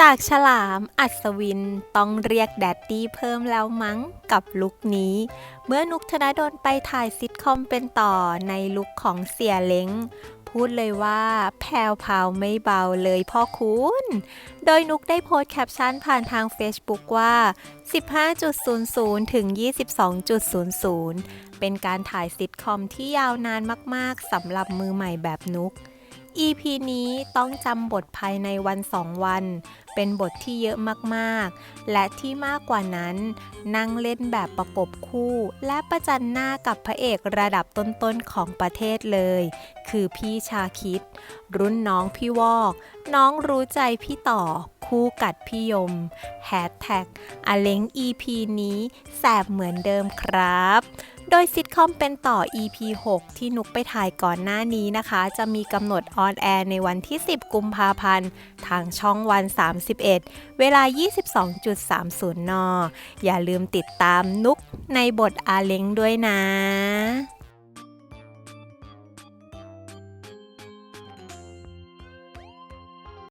จากฉลามอัศวินต้องเรียกแดดดี้เพิ่มแล้วมั้งกับลุคนี้ เมื่อนุกธนดลไปถ่ายซิทคอมเป็นต่อในลุคของเสียเล้ง พูดเลยว่าแพวพาวไม่เบาเลยพ่อคุณ โดยนุกได้โพสต์แคปชั่นผ่านทาง Facebook ว่า 15.00 ถึง 22.00 เป็นการถ่ายซิทคอมที่ยาวนานมากๆสำหรับมือใหม่แบบนุก EP นี้ต้องจำบทภายในวันสองวัน เป็นบทที่เยอะมากๆ และที่มากกว่านั้น นั่งเล่นแบบประกบคู่ และประจันหน้ากับพระเอกระดับต้นๆของประเทศเลย คือพี่ชาคิด รุ่นน้องพี่วอก น้องรู้ใจพี่ต่อ คู่กัดพี่ยมแฮชแท็กอเล้ง EP นี้แสบเหมือนเดิมครับ ดยซิทคอมเป็นต่อ EP 6 ที่นุกไปถ่ายก่อนหน้านี้นะคะ จะมีกำหนดออนแอร์ในวันที่ 10 กุมภาพันธ์ ทางช่องวัน 31 เวลา 22.30 น อย่าลืมติดตามนุกในบทอาเล้งด้วยนะ